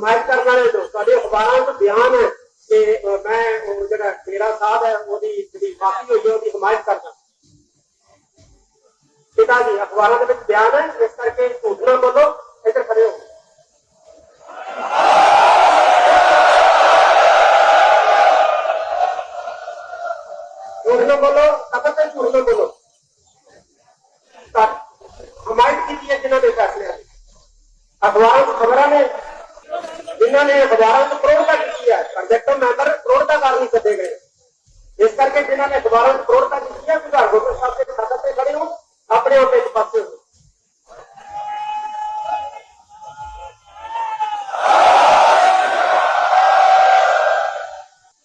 ਹਮਾਇਤ ਕਰਨ ਵਾਲੇ ਤੁਹਾਡੇ ਅਖਬਾਰਾਂ 'ਚ ਬਿਆਨ ਹੈ ਕਿ ਮੈਂ ਉਹ ਜਿਹੜਾ ਡੇਰਾ ਸਾਹਿਬ ਹੈ, ਉਹਦੀ ਜਿਹੜੀ ਮਾਫੀ ਹੋਈ ਹੈ, ਉਹਦੀ ਹਮਾਇਤ ਕਰਦਾ ਪਿਤਾ ਜੀ, ਅਖਬਾਰਾਂ ਦੇ ਵਿੱਚ ਬਿਆਨ ਹੈ, ਇਸ ਕਰਕੇ ਝੂਠ ਨਾ ਬੋਲੋ ਇੱਧਰ ਖੜੇ ਹੋ। ਝੂਠ ਨਾ ਬੋਲੋ ਕਦੋਂ ਤੱਕ ਝੂਠ ਨਾ ਬੋਲੋ ਤਾਂ ਹਮਾਇਤ ਕੀਤੀ ਹੈ ਜਿਨ੍ਹਾਂ ਦੇ ਫੈਸਲਿਆਂ ਦੀ ਅਖਬਾਰਾਂ ਦੀ ਖਬਰਾਂ ਨੇ ਜਿਨ੍ਹਾਂ ਨੇ ਅਖਬਾਰਾਂ ਨੂੰ ਪ੍ਰੋੜਤਾ ਕੀਤੀ ਹੈ ਕੰਡਕਟਰ ਮੈਂਬਰ ਪ੍ਰੋੜਤਾ ਕਾਰਨ ਸੱਦੇ ਗਏ ਇਸ ਕਰਕੇ ਜਿਨ੍ਹਾਂ ਨੇ ਅਖਬਾਰਾਂ ਨੂੰ ਪ੍ਰੋੜਤਾ ਕੀਤੀ ਹੈ ਵਿਧਾਨ ਗੋਬਿੰਦ ਸਾਹਿਬ ਦੇ ਖਾਤੇ ਤੇ ਖੜੇ ਹੋ ਆਪਣੇ ਆਪ ਇੱਕ ਪਾਸੇ ਹੋ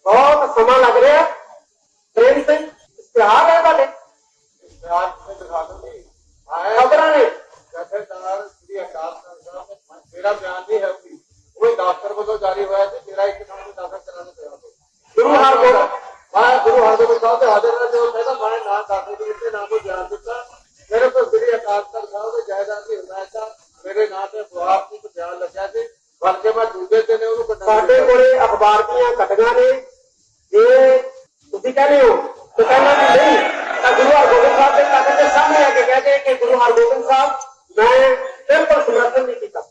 ਬਹੁਤ ਸਮਾਂ ਲੱਗ ਰਿਹਾ ਪ੍ਰੇਮ ਸਿੰਘ ਇਸ਼ਤਿਹਾਰ ਹੈ ਤੁਹਾਡੇ ਰਾਜ ਵਿੱਚ ਦਿਖਾ ਦੂੰਗੀ ਆਏ ਖਬਰਾਂ ਨੇ ਜਥੇਦਾਰ ਸ੍ਰੀ ਵੱਲੋਂ ਜਾਰੀ ਹੋਇਆ ਸੀ ਮੇਰਾ ਇੱਕ ਨਾਮ ਦਾ ਦਾਖਲ ਕਰਾਉਣਾ ਪਿਆ ਸੀ ਗੁਰੂ ਹਰਗੋਬਿੰਦ ਮੈਂ ਗੁਰੂ ਹਰਗੋਬਿੰਦ ਸਾਹਿਬ ਦੇ ਹਾਜ਼ਰ ਨਾਲ ਜੋ ਕਹਿੰਦਾ ਮੈਂ ਨਾ ਦਾਖਲ ਦੀ ਤੇ ਨਾ ਕੋਈ ਬਿਆਨ ਦਿੱਤਾ। ਮੇਰੇ ਕੋਲ ਸ੍ਰੀ ਅਕਾਲ ਤਖਤ ਸਾਹਿਬ ਦੇ ਜਾਇਦਾਦ ਦੀ ਹਦਾਇਤਾਂ ਮੇਰੇ ਨਾਂ ਤੇ ਜਵਾਬ ਦੀ ਬਿਆਨ ਲੱਗਿਆ ਸੀ। ਬਲਕਿ ਮੈਂ ਦੂਜੇ ਦਿਨ ਉਹਨੂੰ ਸਾਡੇ ਕੋਲੇ ਅਖਬਾਰ ਦੀਆਂ ਕਟੀਆਂ ਨੇ। ਜੇ ਤੁਸੀਂ ਕਹਿੰਦੇ ਹੋ? ਤੇ ਕਹਿੰਦਾ ਨਹੀਂ। ਤਾਂ ਗੁਰੂ ਹਰਗੋਬਿੰਦ ਸਾਹਿਬ ਦੇ ਕਾਗਜ਼ ਦੇ ਸਾਹਮਣੇ ਆ ਕੇ ਕਹਦੇ ਕਿ ਗੁਰੂ ਹਰਗੋਬਿੰਦ ਸਾਹਿਬ ਮੈਂ ਬਿਲਕੁਲ ਸਮਰਥਨ ਨਹੀਂ ਕੀਤਾ।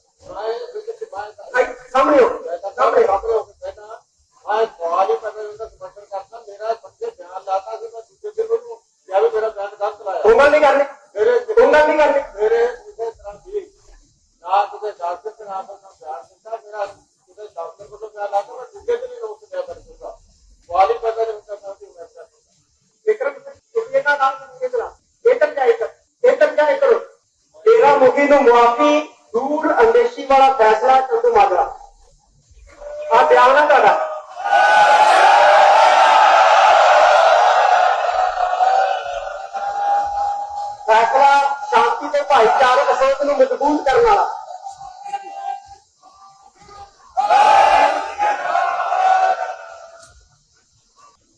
ਸਾਹਮਣੇ ਹੋ ਸਾਹਮਣੇ ਆਪਣੇ ਹੋ ਕੇ ਕਹਿਣਾ ਮੈਂ ਸਵਾਲ ਹੀ ਪੈਦਾ ਹੁੰਦਾ ਸਮਰਥਨ ਕਰਦਾ ਮੇਰਾ ਬੱਚੇ ਬਿਆਨ ਲਾਤਾ ਸੀ ਮੈਂ ਦੂਜੇ ਦਿਨ ਉਹਨੂੰ ਕਿਹਾ ਵੀ ਮੇਰਾ ਬਿਆਨ ਗਲਤ ਲਾਇਆ ਉਂਗਲ ਨਹੀਂ ਕਰਨੀ। ਉਂਗਲ ਨਹੀਂ ਕਰਨੀ। ਮੇਰੇ ਕਿਸੇ ਤਰ੍ਹਾਂ ਦੀ ਨਾ ਕਿਤੇ ਡਾਕਟਰ ਤੇ ਨਾ ਤਾਂ ਬਿਆਨ ਦਿੱਤਾ ਮੇਰਾ ਕਿਤੇ ਡਾਕਟਰ ਕੋਲੋਂ ਬਿਆਨ ਲਾਤਾ ਮੈਂ ਦੂਜੇ ਦਿਨ ਹੀ ਰੋਕ ਕਰ ਦੂੰਗਾ ਸਵਾਲ ਹੀ ਪੈਦਾ ਨਹੀਂ ਹੁੰਦਾ ਸਾਡੀ ਵੈਸਾ ਵਿਕਰਮ ਸਿੰਘ ਤੁਸੀਂ ਇਹਨਾਂ ਨਾਲ ਕਿਧਰਾ ਇੱਧਰ ਜਾ ਇੱਧਰ ਇੱਧਰ ਜਾ ਇੱਧਰ ਤੇਰਾ ਮੁਖੀ ਨੂੰ ਮੁਆਫੀ ਦੂਰ ਅੰਦੇਸ਼ੀ ਵਾਲਾ ਫੈਸਲਾ ਚੰਦੂ ਮਾਜਰਾ ਭਾਈਚਾਰਕ ਸੋਚ ਨੂੰ ਮਜ਼ਬੂਤ ਕਰਨ ਵਾਲਾ।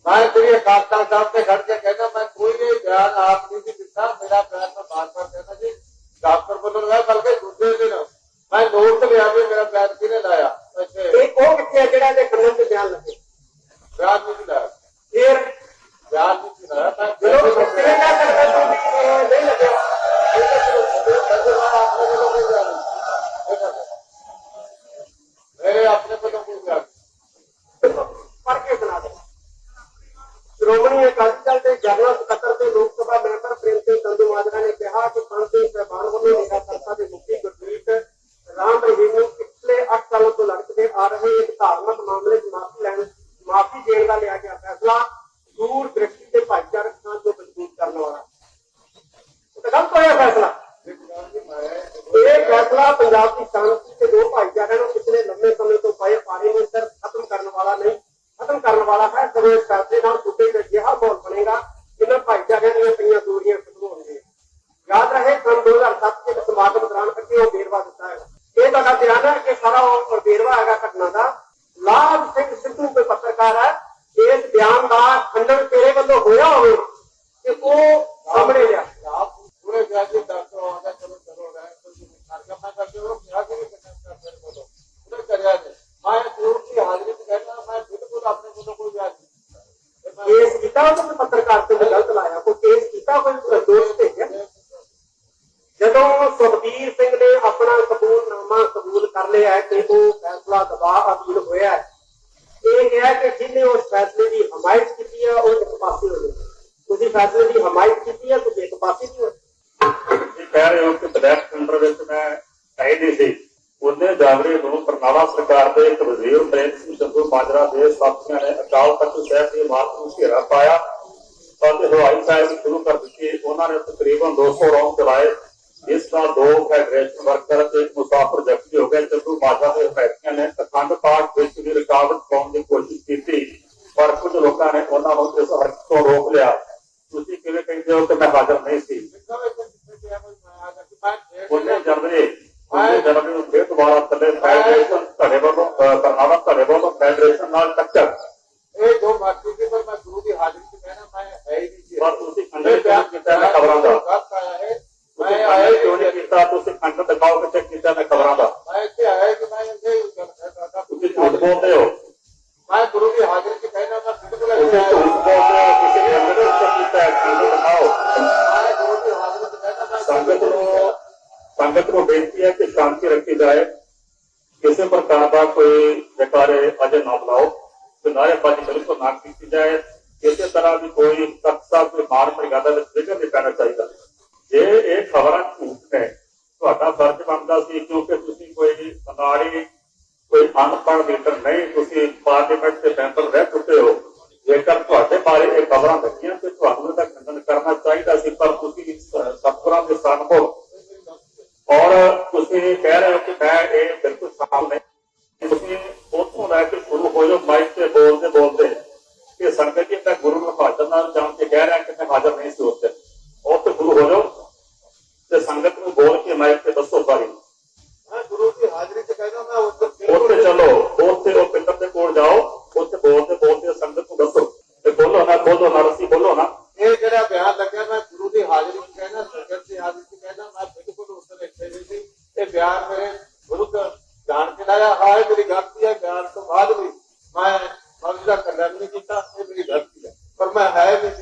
ਮੈਂ ਤੇਰੀ ਅਕਾਲ ਸਾਹਿਬ ਤੇ ਖੜ ਕੇ ਕਹਿੰਦਾ, ਮੈਂ ਕੋਈ ਵੀ ਬਿਆਨ ਆਪ ਇਹ ਪੰਜਾਬ ਦੀ ਸ਼ਾਂਤੀ ਤੇ ਦੋ ਭਾਈਚਾਰਿਆਂ ਨੂੰ ਪਿਛਲੇ ਲੰਮੇ ਸਮੇਂ ਤੋਂ ਪਏ ਪਾਣੀ ਨੂੰ ਸਿਰਫ ਖਤਮ ਕਰਨ ਵਾਲਾ ਨਹੀਂ, ਖਤਮ ਕਰਨ ਵਾਲਾ ਹੈ, ਸਗੋਂ ਇਸ ਫੈਸਲੇ ਨਾਲ ਸੁੱਤੇ ਤੇ ਅਜਿਹਾ ਮਾਹੌਲ ਬਣੇਗਾ ਜਿਨ੍ਹਾਂ ਭਾਈਚਾਰਿਆਂ ਦੀਆਂ ਪਈਆਂ ਦੂਰੀਆਂ ਖਤਮ ਹੋਣਗੀਆਂ। ਯਾਦ ਰਹੇ ਸਨ 2007 ਦੇ ਇੱਕ ਸਮਾਗਮ ਦੌਰਾਨ ਅੱਗੇ ਉਹ ਵੇਰਵਾ ਦਿੱਤਾ ਹੈ। ਇਹ ਤੁਹਾਡਾ ਬਿਆਨ ਹੈ ਕਿ ਸਾਰਾ ਉਹ ਵੇਰਵਾ ਹੈਗਾ ਘਟਨਾ ਦਾ। ਲਾਭ ਸਿੰਘ ਸਿੱਧੂ ਕੋਈ ਪੱਤਰਕਾਰ ਹੈ। ਇਸ ਬਿਆਨ ਦਾ ਖੰਡਨ ਤੇਰੇ ਵੱਲੋਂ ਹੋਇਆ ਹੋਵੇ ਕਿ ਉਹ ਸਾਹਮਣੇ ਲਿਆ ਆਪ ਪੂਰੇ ਵਿਆਹ ਦੇ ਡਾਕਟਰ ਆਉਂਦਾ ਚਲੋ ਚਲੋ ਰਹਿ ਕੋਈ ਖਰਚਾ ਮੈਂ ਕਰਦੇ ਉਹ ਕਿਹਾ ਕਿ ਨਹੀਂ ਕਰਨਾ ਮੇਰੇ ਕੋਲੋਂ ਉਹਨੇ ਕਰਿਆ ਨਹੀਂ ਮੈਂ ਜ਼ਰੂਰ ਦੀ ਹਾਜ਼ਰੀ ਚ ਕਹਿੰਦਾ ਮੈਂ ਬਿਲਕੁਲ ਆਪਣੇ ਕੋਲੋਂ ਕੋਈ ਵਿਆਹ ਨਹੀਂ ਕੀਤਾ। ਤੇ ਮੈਂ ਕੇਸ ਕੀਤਾ ਉਹਨੇ ਪੱਤਰਕਾਰ ਤੇ ਗਲਤ ਲਾਇਆ ਕੋਈ ਕੇਸ ਕੀਤਾ ਕੋਈ ਦੋਸ਼ ਭੇਜਿਆ ਜਦੋਂ ਸੁਖਬੀਰ ਸਿੰਘ ਨੇ ਆਪਣਾ ਕਬੂਲਨਾਮਾ ਕਬੂਲ ਹੈ ਕਿ ਉਹ ਫੈਸਲਾ ਦਬਾਅ ਅਧੀਨ ਹੋਇਆ ਹੈ। ਇਹ ਕਿਹਾ ਕਿ ਜਿਹਨੇ ਉਸ ਫੈਸਲੇ ਦੀ ਹਮਾਇਤ ਕੀਤੀ ਹੈ ਉਹ ਇੱਕ ਪਾਸੇ ਹੋ ਜਾਵੇ ਤੁਸੀਂ ਫੈਸਲੇ ਦੀ ਹਮਾਇਤ ਕੀਤੀ ਹੈ ਤੁਸੀਂ ਇੱਕ ਪਾਸੇ ਨਹੀਂ ਹੋਏ ਤੁਸੀਂ ਕਹਿ ਰਹੇ ਹੋ ਕਿ ਬਲੈਕ ਟੈਂਡਰ ਵਿੱਚ ਮੈਂ ਹੈ ਨਹੀਂ ਸੀ। ਉਹਨੇ ਜਾਗਰੇ ਨੂੰ ਬਰਨਾਲਾ ਸਰਕਾਰ ਦੇ ਇੱਕ ਵਜ਼ੀਰ ਪ੍ਰੇਮ ਸਿੰਘ ਸੰਧੂ ਮਾਜਰਾ ਦੇ ਸਾਥੀਆਂ ਨੇ ਅਕਾਲ ਤਖਤ ਸਾਹਿਬ ਦੀ ਇਮਾਰਤ ਨੂੰ ਘੇਰਾ ਪਾਇਆ। ਅਤੇ ਹਵਾਈ ਫਾਇਰਿੰਗ ਸ਼ੁਰੂ ਕਰ ਦਿੱਤੀ। ਉਹਨਾਂ ਨੇ ਤਕਰੀਬਨ 200 ਰੌਂਡ ਚਲਾਏ। ਇਸ ਨਾਲ ਦੋ ਫੈਡਰੇਸ਼ਨ ਵਰਕਰ ਅਤੇ ਇੱਕ ਮੁਸਾਫਰ ਜ਼ਖਮੀ ਹੋ ਗਏ ਸੰਧੂ ਮਾਜਰਾ ਦੇ ਹਮਾਇਤੀਆਂ ਨੇ ਅਖੰਡ ਪਾਠ ਵਿੱਚ ਵੀ ਰੁਕਾਵਟ ਪਾਉਣ ਦੀ ਕੋਸ਼ਿਸ਼ ਕੀਤੀ ਪਰ ਕੁਝ ਲੋਕਾਂ ਨੇ ਉਹਨਾਂ ਨੂੰ ਇਸ ਹਰਕਤ ਤੋਂ ਰੋਕ ਲਿਆ ਤੁਸੀਂ ਕਿਵੇਂ ਕਹਿੰਦੇ ਹੋ ਕਿ ਮੈਂ ਹਾਜ਼ਰ ਨਹੀਂ ਸੀ ਕਿਹਾ ਵੀ ਕਿੱਥੇ ਗਿਆ ਕੋਈ ਮੈਂ ਆ ਗਿਆ ਕਿ ਮੈਂ ਡੇਢ ਉਹਨੇ ਜਨਵਰੀ ਉਹਨੇ ਜਨਵਰੀ ਨੂੰ ਫਿਰ ਦੁਬਾਰਾ ਥੱਲੇ ਫੈਡਰੇਸ਼ਨ ਧੜੇ ਵੱਲੋਂ ਅਹ, ਬਰਨਾਲਾ ਧੜੇ ਵੱਲੋਂ ਫੈਡਰੇਸ਼ਨ ਨਾਲ ਟੱਕਰ ਇਹ ਜੋ ਮਰਜ਼ੀ ਸੀ ਪਰ ਮੈਂ ਗੁਰੂ ਦੀ ਹਾਜ਼ਰੀ ਚ ਕਹਿਣਾ ਮੈਂ ਹੈ ਹੀ ਨਹੀਂ ਸੀ ਪਰ ਤੁਸੀਂ ਖੰਡਨ ਕਿਉਂ ਕੀਤਾ ਮੈਂ ਖਬਰਾਂ ਦਾ ਖੰਡਨ ਹੀ ਕਿਉਂ ਨਹੀਂ ਕੀਤਾ ਤੁਸੀਂ ਮੈਂ ਖਬਰਾਂ ਦਾ। ਮੈਂ ਇੱਥੇ ਆਇਆ ਕਿ ਮੈਂ ਇੱਥੇ ਗੱਲ ਕਰਦਾ ਬੋਲਦੇ ਹੋ। ਮੈਂ ਗੁਰੂ ਦੀ ਹਾਜ਼ਰੀ 'ਚ ਕਹਿਣਾ ਮੈਂ ਬਿਲਕੁਲ ਤੁਸੀਂ ਇੱਥੇ ਝੂਠ ਬੋਲਦੇ ਹੋ ਕਿਸੇ ਨੂੰ ਉੱਤੇ ਕੀਤਾ ਹੈ ਸਾਨੂੰ ਦਿਖਾਓ। ਮੈਂ ਗੁਰੂ ਦੀ ਹਾਜ਼ਰੀ 'ਚ ਕਹਿਣਾ ਮੈਂ ਸੰਗਤ ਨੂੰ ਸੰਗਤ ਨੂੰ ਬੇਨਤੀ ਹੈ ਕਿ ਸ਼ਾਂਤੀ ਰੱਖੀ ਜਾਏ। ਕਿਸੇ ਪ੍ਰਕਾਰ ਦਾ ਕੋਈ ਵਿਕਾਰੇ ਅਜੇ ਨਾ ਬੁਲਾਓ ਤੇ ਨਾਅਰੇਬਾਜ਼ੀ ਬਿਲਕੁਲ ਨਾ ਕੀਤੀ ਜਾਏ। ਕਿਸੇ ਤਰ੍ਹਾਂ ਦੀ ਕੋਈ ਤਖਤਾ ਕੋਈ ਮਾਰ ਮਰਿਆਦਾ ਵਿੱਚ ਵਿਘਨ ਨਹੀਂ ਪੈਣਾ ਚਾਹੀਦਾ ਜੇ ਇਹ ਖਬਰਾਂ ਝੂਠ ਹੈ ਤੁਹਾਡਾ ਫਰਜ਼ ਸੀ ਕਿਉਂਕਿ ਤੁਸੀਂ ਕੋਈ ਅਨਾੜੀ ਕੋਈ ਅਨਪੜ੍ਹ ਲੀਡਰ ਨਹੀਂ, ਤੁਸੀਂ ਪਾਰਲੀਮੈਂਟ ਦੇ ਮੈਂਬਰ ਰਹਿ ਚੁੱਕੇ ਹੋ। ਜੇਕਰ ਤੁਹਾਡੇ ਬਾਰੇ ਇਹ ਖਬਰਾਂ ਲੱਗੀਆਂ ਤੇ ਤੁਹਾਨੂੰ ਇਹਦਾ ਖੰਡਨ ਕਰਨਾ ਚਾਹੀਦਾ ਸੀ, ਪਰ ਤੁਸੀਂ ਸਤਪੁਰਾਂ ਦੇ ਸਨਮੁਖ ਔਰ ਤੁਸੀਂ ਕਹਿ ਰਹੇ ਹੋ ਕਿ ਮੈਂ ਇਹ ਬਿਲਕੁਲ ਸਾਫ਼ ਨਹੀਂ। ਤੁਸੀਂ ਉੱਥੋਂ ਲੈ ਕੇ ਸ਼ੁਰੂ ਹੋ ਜਾਓ ਮਾਈਕ ਤੇ ਬੋਲਦੇ ਬੋਲਦੇ। ਕਿ ਸੰਗਤ ਜੀ, ਮੈਂ ਗੁਰੂ ਨੂੰ ਹਾਜ਼ਰ ਨਾਲ ਜਾਣ ਕੇ ਕਹਿ ਰਿਹਾ ਕਿ ਮੈਂ ਹਾਜ਼ਰ ਨਹੀਂ ਸੀ ਉਸ ਦਿਨ ਉੱਥੇ ਗੁਰੂ ਹੋ ਜਾਓ ਤੇ ਸੰਗਤ ਨੂੰ ਬੋਲ ਕੇ ਮਾਈਕ ਤੇ ਦੱਸੋ ਸਾਰੀ ਮੈਂ ਗੁਰੂ ਦੀ ਹਾਜ਼ਰੀ 'ਚ ਕਹਿਣਾ ਮੈਂ ਦਿਨ ਉੱਥੇ ਚਲੋ ਉੱਥੇ ਉਹ ਪਿੰਡਰ ਦੇ ਕੋਲ ਜਾਓ ਉੱਥੇ ਬੋਲਦੇ ਬੋਲਦੇ ਸੰਗਤ ਨੂੰ ਦੱਸੋ। ਤੇ ਬੋਲੋ ਨਾ ਖੋਦੋ ਨਾ ਰੱਸੀ ਬੋਲੋ ਨਾ। ਇਹ ਜਿਹੜਾ ਬਿਆਨ ਲੱਗਿਆ ਮੈਂ ਗੁਰੂ ਦੀ ਹਾਜ਼ਰੀ 'ਚ ਕਹਿਣਾ ਸੰਗਤ ਦੀ ਹਾਜ਼ਰੀ 'ਚ ਕਹਿਣਾ ਮੈਂ ਬਿਲਕੁਲ ਉਸ ਦਿਨ ਇੱਥੇ ਨਹੀਂ ਸੀ। ਇਹ ਬਿਆਨ ਮੇਰੇ ਵਿਰੁੱਧ ਜਾਣ ਕੇ ਲਾਇਆ ਹਾਂ ਇਹ ਮੇਰੀ ਗਲਤੀ ਹੈ ਬਿਆਨ ਤੋਂ ਬਾਅਦ ਵੀ ਮੈਂ ਫਰਜ਼ ਦਾ ਕਲਿਆਣ ਨਹੀਂ ਕੀਤਾ ਇਹ ਮੇਰੀ ਗਲਤੀ ਹੈ। ਪਰ ਮੈਂ ਹੈ ਨਹੀਂ